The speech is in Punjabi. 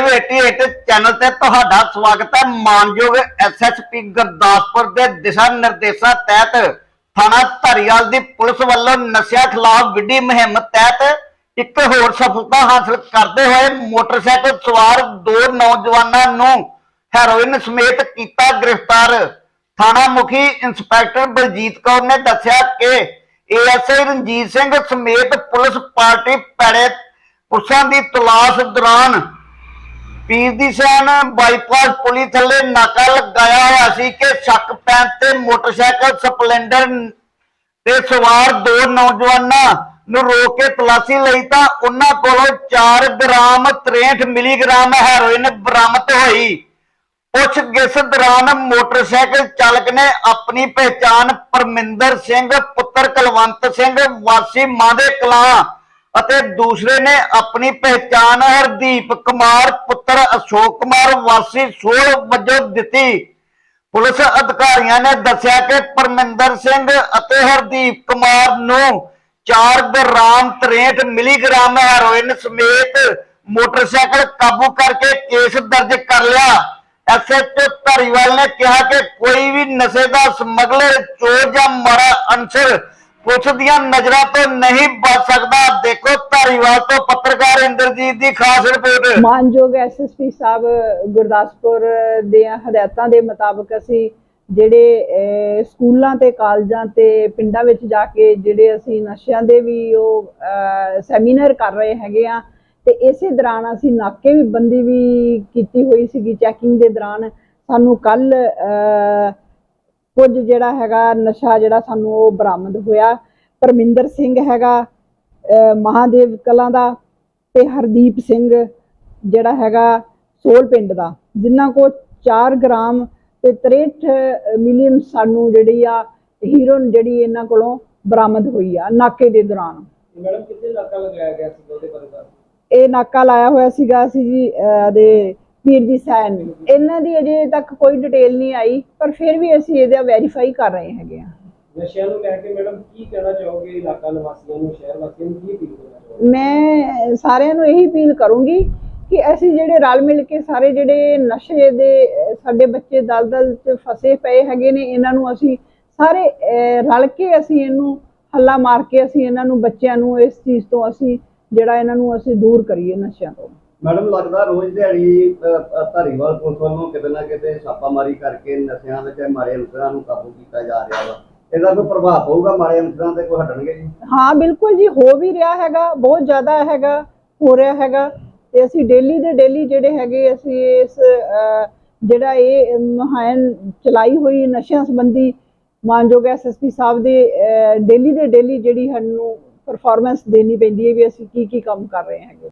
ਲਾਈਵ 88 ਚੈਨਲ ਤੇ ਤੁਹਾਡਾ ਸਵਾਗਤ ਹੈ। ਮਾਨਯੋਗ ਐਸਐਸਪੀ ਗੁਰਦਾਸਪੁਰ ਦੇ ਦਿਸ਼ਾ ਨਿਰਦੇਸ਼ਾਂ ਤਹਿਤ ਥਾਣਾ ਧਾਰੀਵਾਲ ਦੀ ਪੁਲਿਸ ਵੱਲੋਂ ਨਸ਼ਿਆਂ ਖਿਲਾਫ ਵਿੱਢੀ ਮੁਹਿੰਮ ਤਹਿਤ ਇੱਕ ਹੋਰ ਸਫਲਤਾ ਹਾਸਲ ਕਰਦੇ ਹੋਏ ਮੋਟਰਸਾਈਕਲ ਸਵਾਰ ਦੋ ਨੌਜਵਾਨਾਂ ਨੂੰ ਹੈਰੋਇਨ ਸਮੇਤ ਕੀਤਾ ਗ੍ਰਿਫਤਾਰ। ਥਾਣਾ ਮੁਖੀ ਇੰਸਪੈਕਟਰ ਬਲਜੀਤ ਕੌਰ ਨੇ ਦੱਸਿਆ ਕਿ ਏਐਸਆਈ ਰਣਜੀਤ ਸਿੰਘ ਸਮੇਤ ਪੁਲਿਸ ਪਾਰਟੀ ਪੈੜੇ ਪੁਰਸ਼ਾਂ ਦੀ ਤਲਾਸ਼ ਦੌਰਾਨ ਪੀਰ ਦੀ ਸੈਨ ਬਾਈਪਾਸ ਪੁਲੀ ਥੱਲੇ ਨਾਕਾ ਲਗਾਇਆ ਹੋਇਆ ਸੀ ਕਿ ਸ਼ੱਕ ਪੈਣ ਤੇ ਮੋਟਰਸਾਈਕਲ ਸਪਲੈਂਡਰ ਤੇ ਸਵਾਰ ਦੋ ਨੌਜਵਾਨਾਂ ਨੂੰ ਰੋਕ ਕੇ ਤਲਾਸ਼ੀ ਲਈ ਤਾਂ ਉਹਨਾਂ ਕੋਲੋਂ 4 ਗ੍ਰਾਮ 63 ਮਿਲੀਗ੍ਰਾਮ ਹੈਰੋਇਨ ਬਰਾਮਦ ਹੋਈ। ਪੁੱਛ ਗਿਸ ਦੌਰਾਨ ਮੋਟਰਸਾਈਕਲ ਚਾਲਕ ਨੇ ਆਪਣੀ ਪਹਿਚਾਣ ਪਰਮਿੰਦਰ ਸਿੰਘ, ਪੁੱਤਰ ਕੁਲਵੰਤ ਸਿੰਘ, ਵਾਸੀ ਮਾਦੇ ਕਲਾਂ ਅਤੇ ਦੂਸਰੇ ਨੇ ਆਪਣੀ ਪਹਿਚਾਣ ਹਰਦੀਪ ਕੁਮਾਰ, ਪੁੱਤਰ ਅਸ਼ੋਕ ਕੁਮਾਰ, ਵਾਸੀ ਸੋਲ ਵਜੋਂ ਦਿੱਤੀ। ਪੁਲਿਸ ਅਧਿਕਾਰੀਆਂ ਨੇ ਦੱਸਿਆ ਕਿ ਪਰਮਿੰਦਰ ਸਿੰਘ ਅਤੇ ਹਰਦੀਪ ਕੁਮਾਰ ਨੂੰ 4 ਗ੍ਰਾਮ 63 ਮਿਲੀਗ੍ਰਾਮ ਹੈਰੋਇਨ ਸਮੇਤ ਮੋਟਰਸਾਈਕਲ ਕਾਬੂ ਕਰਕੇ ਕੇਸ ਦਰਜ ਕਰ ਲਿਆ। ਐਸਐਚਓ ਧਾਰੀਵਾਲ ਨੇ ਕਿਹਾ ਕਿ ਕੋਈ ਵੀ ਨਸ਼ੇ ਦਾ ਸਮਗਲਰ, ਚੋਰ ਜਾਂ ਮਾੜਾ ਅਨਸਰ ਪੁਲਿਸ ਦੀਆਂ ਨਜ਼ਰਾਂ ਤੋਂ ਨਹੀਂ ਬਚ ਸਕਦਾ। ਦੇਖੋ, ਧਾਰੀਵਾਲ ਤੋਂ ਪੱਤਰਕਾਰ ਇੰਦਰਜੀਤ ਦੀ ਖਾਸ ਰਿਪੋਰਟ। ਮਾਨਯੋਗ ਐਸਐਸਪੀ ਸਾਹਿਬ, ਗੁਰਦਾਸਪੁਰ ਦੇ ਹਦਾਇਤਾਂ ਦੇ ਮੁਤਾਬਕ ਅਸੀਂ ਜਿਹੜੇ ਸਕੂਲਾਂ ਤੇ ਕਾਲਜਾਂ ਤੇ ਪਿੰਡਾਂ ਵਿੱਚ ਜਾ ਕੇ ਜਿਹੜੇ ਅਸੀਂ ਨਸ਼ਿਆਂ ਦੇ ਵੀ ਉਹ ਸੈਮੀਨਾਰ ਕਰ ਰਹੇ ਹੈਗੇ ਆ, ਤੇ ਇਸੇ ਦੌਰਾਨ ਅਸੀਂ ਨਾਕੇ ਵੀ ਬੰਦੀ ਵੀ ਕੀਤੀ ਹੋਈ ਸੀਗੀ ਚੈਕਿੰਗ ਦੇ ਦੌਰਾਨ। ਸਾਨੂੰ ਕੱਲ ਕੁਝ ਜਿਹੜਾ ਹੈਗਾ ਨਸ਼ਾ ਜਿਹੜਾ ਸਾਨੂੰ ਉਹ ਬਰਾਮਦ ਹੋਇਆ। ਪਰਮਿੰਦਰ ਸਿੰਘ ਹੈਗਾ ਮਹਾਦੇਵ ਕਲਾਂ ਦਾ ਤੇ ਹਰਦੀਪ ਸਿੰਘ ਜਿਹੜਾ ਹੈਗਾ ਸੋਲ ਪਿੰਡ ਦਾ ਜਿਨ੍ਹਾਂ ਕੋ 4 ਗ੍ਰਾਮ ਤੇ 63 ਮਿਲੀਅਨ ਸਾਨੂੰ ਜਿਹੜੀ ਆ ਹੀਰੋਨ ਜਿਹੜੀ ਇਹਨਾਂ ਕੋਲੋਂ ਬਰਾਮਦ ਹੋਈ ਆ ਨਾਕੇ ਦੇ ਦੌਰਾਨ। ਮੈਡਮ ਕਿੱਥੇ ਨਾਕਾ ਲਗਾਇਆ ਗਿਆ ਸੀ ਉਹਦੇ ਬਾਰੇ ਇਹ ਨਾਕਾ ਲਾਇਆ ਹੋਇਆ ਸੀਗਾ ਅਸੀਂ ਜੀ ਦੇ ਪੀਰ ਦੀ ਸੈਨ ਇਹਨਾਂ ਦੀ ਅਜੇ ਤੱਕ ਕੋਈ ਡਿਟੇਲ ਨਹੀਂ ਆਈ ਪਰ ਫਿਰ ਵੀ ਅਸੀਂ ਇਹਦਾ ਵੈਰੀਫਾਈ ਕਰ ਰਹੇ ਹੈਗੇ ਆ ਨਸ਼ਿਆਂ ਨੂੰ ਲੈ ਕੇ ਮੈਡਮ ਕੀ ਕਹਿਣਾ ਚਾਹੋਗੇ ਇਲਾਕਾ ਨਿਵਾਸੀਆਂ ਨੂੰ ਸ਼ਹਿਰ ਵਾਸੀਆਂ ਨੂੰ ਕੀ ਅਪੀਲ ਕਰਨਾ ਚਾਹੋਗੇ? ਮੈਂ ਸਾਰਿਆਂ ਨੂੰ ਇਹੀ ਅਪੀਲ ਕਰੂੰਗੀ ਕਿ ਅਸੀਂ ਜਿਹੜੇ ਰਲ ਮਿਲ ਕੇ ਸਾਰੇ ਜਿਹੜੇ ਨਸ਼ੇ ਦੇ ਸਾਡੇ ਬੱਚੇ ਦਲਦਲ 'ਚ ਫਸੇ ਪਏ ਹੈਗੇ ਨੇ ਇਹਨਾਂ ਨੂੰ ਅਸੀਂ ਸਾਰੇ ਰਲ ਕੇ ਅਸੀਂ ਇਹਨੂੰ ਹੱਲਾ ਮਾਰ ਕੇ ਅਸੀਂ ਇਹਨਾਂ ਨੂੰ ਬੱਚਿਆਂ ਨੂੰ ਇਸ ਚੀਜ਼ ਤੋਂ ਅਸੀਂ ਜਿਹੜਾ ਇਹਨਾਂ ਨੂੰ ਅਸੀਂ ਦੂਰ ਕਰੀਏ ਨਸ਼ਿਆਂ ਤੋਂ। ਮੈਡਮ, ਲੱਗਦਾ ਰੋਜ਼ ਦਿਹਾੜੀ ਧਾਰੀਵਾਲ ਪੁਲਿਸ ਵੱਲੋਂ ਕਿਤੇ ਨਾ ਕਿਤੇ ਛਾਪਾਮਾਰੀ ਕਰਕੇ ਨਸ਼ਿਆਂ ਦੇ ਤੇ ਅੰਸਰਾਂ ਨੂੰ ਕਾਬੂ ਕੀਤਾ ਜਾ ਰਿਹਾ ਵਾ। ਇਹਦਾ ਕੋਈ ਪ੍ਰਭਾਵ ਪਊਗਾ? ਮਾੜੇ ਅੰਸਰਾਂ ਤੇ ਕੋਈ ਹਟਣਗੇ ਜੀ? ਹਾਂ, ਬਿਲਕੁਲ ਜੀ, ਹੋ ਵੀ ਰਿਹਾ ਹੈਗਾ, ਬਹੁਤ ਜ਼ਿਆਦਾ ਹੈਗਾ, ਹੋ ਰਿਹਾ ਹੈਗਾ। ਤੇ ਅਸੀਂ ਡੇਲੀ ਦੇ ਡੇਲੀ ਜਿਹੜੇ ਹੈਗੇ, ਅਸੀਂ ਇਸ ਜਿਹੜਾ ਇਹ ਮੁਹਿੰਮ ਚਲਾਈ ਹੋਈ ਨਸ਼ਿਆਂ ਸੰਬੰਧੀ ਮਾਨਯੋਗ ਐਸਐਸਪੀ ਸਾਹਿਬ ਦੇ ਡੇਲੀ ਦੇ ਡੇਲੀ ਜਿਹੜੀ ਸਾਨੂੰ ਪਰਫਾਰਮੈਂਸ ਦੇਣੀ ਪੈਂਦੀ ਹੈ ਵੀ ਅਸੀਂ ਕੀ ਕੀ ਕੰਮ ਕਰ ਰਹੇ ਹੈਗੇ।